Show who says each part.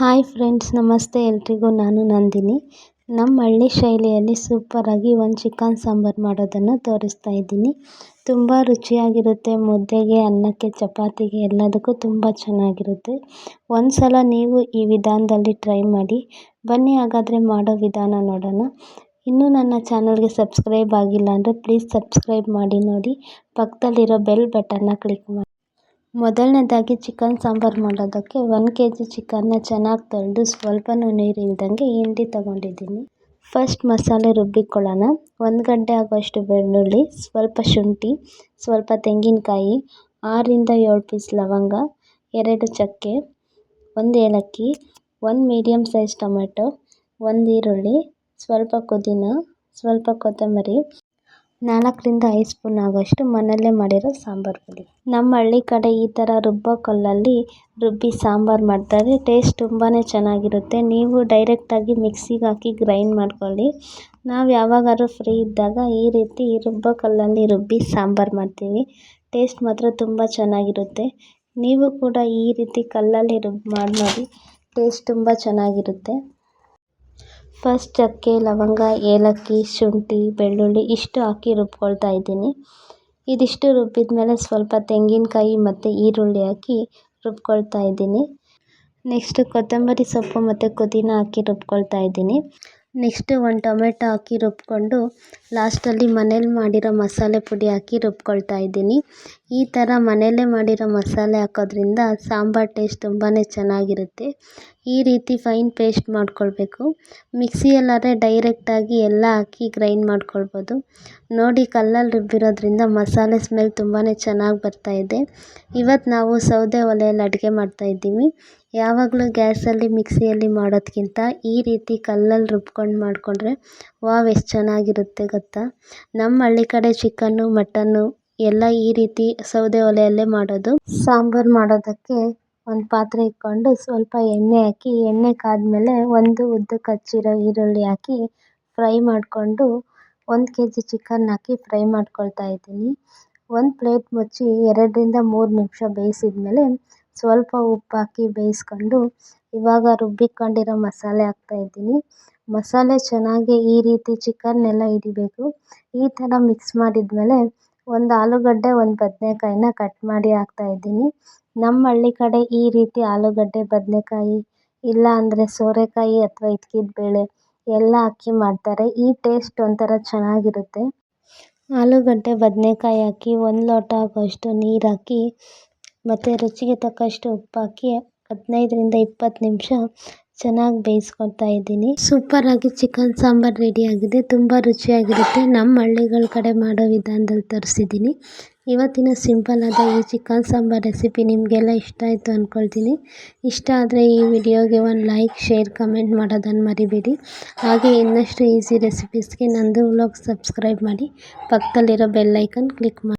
Speaker 1: Hi friends, ನಮಸ್ತೆ. ಎಲ್ರಿಗೂ ನಾನು ನಂದಿನಿ. ನಮ್ಮ ಹಳ್ಳಿ ಶೈಲಿಯಲ್ಲಿ ಸೂಪರಾಗಿ ಒಂದು ಚಿಕನ್ ಸಾಂಬಾರು ಮಾಡೋದನ್ನು ತೋರಿಸ್ತಾ ಇದ್ದೀನಿ. ತುಂಬ ರುಚಿಯಾಗಿರುತ್ತೆ. ಮುದ್ದೆಗೆ, ಅನ್ನಕ್ಕೆ, ಚಪಾತಿಗೆ ಎಲ್ಲದಕ್ಕೂ ತುಂಬ ಚೆನ್ನಾಗಿರುತ್ತೆ. ಒಂದು ಸಲ ನೀವು ಈ ವಿಧಾನದಲ್ಲಿ ಟ್ರೈ ಮಾಡಿ. ಬನ್ನಿ, ಹಾಗಾದರೆ ಮಾಡೋ ವಿಧಾನ ನೋಡೋಣ. ಇನ್ನೂ ನನ್ನ ಚಾನಲ್ಗೆ ಸಬ್ಸ್ಕ್ರೈಬ್ ಆಗಿಲ್ಲ ಅಂದರೆ ಪ್ಲೀಸ್ ಸಬ್ಸ್ಕ್ರೈಬ್ ಮಾಡಿ ನೋಡಿ. ಪಕ್ಕದಲ್ಲಿರೋ ಬೆಲ್ ಬಟನ್ನ ಕ್ಲಿಕ್ ಮಾಡಿ. ಮೊದಲನೇದಾಗಿ ಚಿಕನ್ ಸಾಂಬಾರು ಮಾಡೋದಕ್ಕೆ ಒಂದು ಕೆ ಜಿ ಚಿಕನ್ನ ಚೆನ್ನಾಗಿ ತೊಳೆದು ನೀರು ಇಲ್ದಂಗೆ ಹಿಂಡಿ ತಗೊಂಡಿದ್ದೀನಿ. ಫಸ್ಟ್ ಮಸಾಲೆ ರುಬ್ಬಿಕೊಳ್ಳೋಣ. ಒಂದು ಗಂಟೆ ಆಗುವಷ್ಟು ಬೆಳ್ಳುಳ್ಳಿ, ಸ್ವಲ್ಪ ಶುಂಠಿ, ಸ್ವಲ್ಪ ತೆಂಗಿನಕಾಯಿ ಆರರಿಂದ ಏಳು ಪೀಸ್ ಲವಂಗ, ಎರಡು ಚಕ್ಕೆ, ಒಂದು ಏಲಕ್ಕಿ, ಒಂದು ಮೀಡಿಯಮ್ ಸೈಜ್ ಟೊಮೆಟೊ, ಒಂದು ಈರುಳ್ಳಿ, ಸ್ವಲ್ಪ ಪುದೀನ, ಸ್ವಲ್ಪ ಕೊತ್ತಂಬರಿ ನಾಲ್ಕರಿಂದ ಐದು ಸ್ಪೂನ್ ಆಗೋಷ್ಟು ಮನೆಯಲ್ಲೇ ಮಾಡಿರೋ ಸಾಂಬಾರು ಪುಡಿ. ನಮ್ಮ ಹಳ್ಳಿ ಕಡೆ ಈ ಥರ ರುಬ್ಬೋ ಕಲ್ಲಲ್ಲಿ ರುಬ್ಬಿ ಸಾಂಬಾರು ಮಾಡ್ತಾರೆ. ಟೇಸ್ಟ್ ತುಂಬಾ ಚೆನ್ನಾಗಿರುತ್ತೆ. ನೀವು ಡೈರೆಕ್ಟಾಗಿ ಮಿಕ್ಸಿಗೆ ಹಾಕಿ ಗ್ರೈಂಡ್ ಮಾಡ್ಕೊಳ್ಳಿ. ನಾವು ಯಾವಾಗಾದ್ರೂ ಫ್ರೀ ಇದ್ದಾಗ ಈ ರೀತಿ ರುಬ್ಬೋ ಕಲ್ಲಲ್ಲಿ ರುಬ್ಬಿ ಸಾಂಬಾರು ಮಾಡ್ತೀವಿ. ಟೇಸ್ಟ್ ಮಾತ್ರ ತುಂಬ ಚೆನ್ನಾಗಿರುತ್ತೆ. ನೀವು ಕೂಡ ಈ ರೀತಿ ಕಲ್ಲಲ್ಲಿ ರುಬ್ಬಿ ಮಾಡಿ ನೋಡಿ, ಟೇಸ್ಟ್ ತುಂಬ ಚೆನ್ನಾಗಿರುತ್ತೆ. ಫಸ್ಟ್ ಚಕ್ಕೆ, ಲವಂಗ, ಏಲಕ್ಕಿ, ಶುಂಠಿ, ಬೆಳ್ಳುಳ್ಳಿ ಇಷ್ಟು ಹಾಕಿ ರುಬ್ಕೊಳ್ತಾ ಇದ್ದೀನಿ. ಇದಿಷ್ಟು ರುಬ್ಬಿದ ಮೇಲೆ ಸ್ವಲ್ಪ ತೆಂಗಿನಕಾಯಿ ಮತ್ತು ಈರುಳ್ಳಿ ಹಾಕಿ ರುಬ್ಕೊಳ್ತಾ ಇದ್ದೀನಿ. ನೆಕ್ಸ್ಟು ಕೊತ್ತಂಬರಿ ಸೊಪ್ಪು ಮತ್ತು ಪುದೀನ ಹಾಕಿ ರುಬ್ಕೊಳ್ತಾ ಇದ್ದೀನಿ. ನೆಕ್ಸ್ಟು ಒಂದು ಟೊಮೆಟೊ ಹಾಕಿ ರುಬ್ಕೊಂಡು ಲಾಸ್ಟಲ್ಲಿ ಮನೇಲಿ ಮಾಡಿರೋ ಮಸಾಲೆ ಪುಡಿ ಹಾಕಿ ರುಬ್ಕೊಳ್ತಾ ಇದ್ದೀನಿ. ಈ ಥರ ಮನೆಯಲ್ಲೇ ಮಾಡಿರೋ ಮಸಾಲೆ ಹಾಕೋದ್ರಿಂದ ಸಾಂಬಾರು ಟೇಸ್ಟ್ ತುಂಬಾ ಚೆನ್ನಾಗಿರುತ್ತೆ. ಈ ರೀತಿ ಫೈನ್ ಪೇಸ್ಟ್ ಮಾಡ್ಕೊಳ್ಬೇಕು. ಮಿಕ್ಸಿಯಲ್ಲಾದರೆ ಡೈರೆಕ್ಟಾಗಿ ಎಲ್ಲ ಹಾಕಿ ಗ್ರೈಂಡ್ ಮಾಡ್ಕೊಳ್ಬೋದು. ನೋಡಿ ಕಲ್ಲಲ್ಲಿ ರುಬ್ಬಿರೋದ್ರಿಂದ ಮಸಾಲೆ ಸ್ಮೆಲ್ ತುಂಬಾ ಚೆನ್ನಾಗಿ ಬರ್ತಾಯಿದೆ ಇವತ್ತು ನಾವು ಸೌದೆ ಒಲೆಯಲ್ಲಿ ಅಡುಗೆ ಮಾಡ್ತಾಯಿದ್ದೀವಿ ಯಾವಾಗಲೂ ಗ್ಯಾಸಲ್ಲಿ, ಮಿಕ್ಸಿಯಲ್ಲಿ ಮಾಡೋದಕ್ಕಿಂತ ಈ ರೀತಿ ಕಲ್ಲಲ್ಲಿ ರುಬ್ಕೊಂಡು ಮಾಡಿಕೊಂಡ್ರೆ ವಾವ್, ಎಷ್ಟು ಚೆನ್ನಾಗಿರುತ್ತೆ ಗೊತ್ತಾ? ನಮ್ಮ ಹಳ್ಳಿ ಕಡೆ ಚಿಕನ್ನು ಮಟನ್ನು ಎಲ್ಲ ಈ ರೀತಿ ಸೌದೆ ಒಲೆಯಲ್ಲೇ ಮಾಡೋದು. ಸಾಂಬಾರು ಮಾಡೋದಕ್ಕೆ ಒಂದು ಪಾತ್ರೆ ಇಟ್ಕೊಂಡು ಸ್ವಲ್ಪ ಎಣ್ಣೆ ಹಾಕಿ, ಎಣ್ಣೆ ಕಾದ್ಮೇಲೆ ಒಂದು ಉದ್ದಕ್ಕೆ ಹಚ್ಚಿರೋ ಈರುಳ್ಳಿ ಹಾಕಿ ಫ್ರೈ ಮಾಡಿಕೊಂಡು ಒಂದು ಕೆ ಜಿ ಚಿಕನ್ ಹಾಕಿ ಫ್ರೈ ಮಾಡ್ಕೊಳ್ತಾ ಇದ್ದೀನಿ. ಒಂದು ಪ್ಲೇಟ್ ಮುಚ್ಚಿ ಎರಡರಿಂದ ಮೂರು ನಿಮಿಷ ಬೇಯಿಸಿದ ಮೇಲೆ ಸ್ವಲ್ಪ ಉಪ್ಪು ಹಾಕಿ ಬೇಯಿಸ್ಕೊಂಡು ಇವಾಗ ರುಬ್ಬಿಕೊಂಡಿರೋ ಮಸಾಲೆ ಹಾಕ್ತಾ ಇದ್ದೀನಿ. ಮಸಾಲೆ ಚೆನ್ನಾಗಿ ಈ ರೀತಿ ಚಿಕನ್ನೆಲ್ಲ ಹಿಡಿಬೇಕು. ಈ ಥರ ಮಿಕ್ಸ್ ಮಾಡಿದ್ಮೇಲೆ ಒಂದು ಆಲೂಗಡ್ಡೆ, ಒಂದು ಬದನೇಕಾಯಿನ ಕಟ್ ಮಾಡಿ ಹಾಕ್ತಾಯಿದ್ದೀನಿ ನಮ್ಮ ಹಳ್ಳಿ ಕಡೆ ಈ ರೀತಿ ಆಲೂಗಡ್ಡೆ, ಬದನೇಕಾಯಿ ಇಲ್ಲ ಅಂದರೆ ಸೋರೆಕಾಯಿ ಅಥವಾ ಹಿಚ್ಕಿದ ಬೇಳೆ ಎಲ್ಲ ಹಾಕಿ ಮಾಡ್ತಾರೆ. ಈ ಟೇಸ್ಟ್ ಒಂಥರ ಚೆನ್ನಾಗಿರುತ್ತೆ. ಆಲೂಗಡ್ಡೆ, ಬದನೇಕಾಯಿ ಹಾಕಿ ಒಂದು ಲೋಟ ಆಗುವಷ್ಟು ನೀರು ಹಾಕಿ ಮತ್ತು ರುಚಿಗೆ ತಕ್ಕಷ್ಟು ಉಪ್ಪು ಹಾಕಿ ಹದಿನೈದರಿಂದ ಇಪ್ಪತ್ತು ನಿಮಿಷ ಚೆನ್ನಾಗಿ ಬೇಯಿಸ್ಕೊಳ್ತಾ ಇದ್ದೀನಿ. ಸೂಪರ್ ಆಗಿ ಚಿಕನ್ ಸಾಂಬಾರ್ ರೆಡಿ ಆಗಿದೆ. ತುಂಬ ರುಚಿಯಾಗಿರುತ್ತೆ. ನಮ್ಮ ಹಳ್ಳಿಗಳ ಕಡೆ ಮಾಡೋ ವಿಧಾನದಲ್ಲಿ ತರಿಸಿದ್ದೀನಿ ಇವತ್ತಿನ ಸಿಂಪಲ್ ಆದ ಈ ಚಿಕನ್ ಸಾಂಬಾರ್ ರೆಸಿಪಿ ನಿಮಗೆಲ್ಲ ಇಷ್ಟ ಆಯಿತು ಅಂದ್ಕೊಳ್ತೀನಿ ಇಷ್ಟ ಆದರೆ ಈ ವಿಡಿಯೋಗೆ ಒಂದು ಲೈಕ್ ಶೇರ್ ಕಮೆಂಟ್ ಮಾಡೋದನ್ನು ಮರಿಬೇಡಿ. ಹಾಗೆ ಇನ್ನಷ್ಟು ಈಸಿ ರೆಸಿಪೀಸ್ಗೆ ನಂದು ವ್ಲಾಗ್ ಸಬ್ಸ್ಕ್ರೈಬ್ ಮಾಡಿ. ಪಕ್ಕದಲ್ಲಿರೋ ಬೆಲ್ ಐಕನ್ ಕ್ಲಿಕ್ ಮಾಡಿ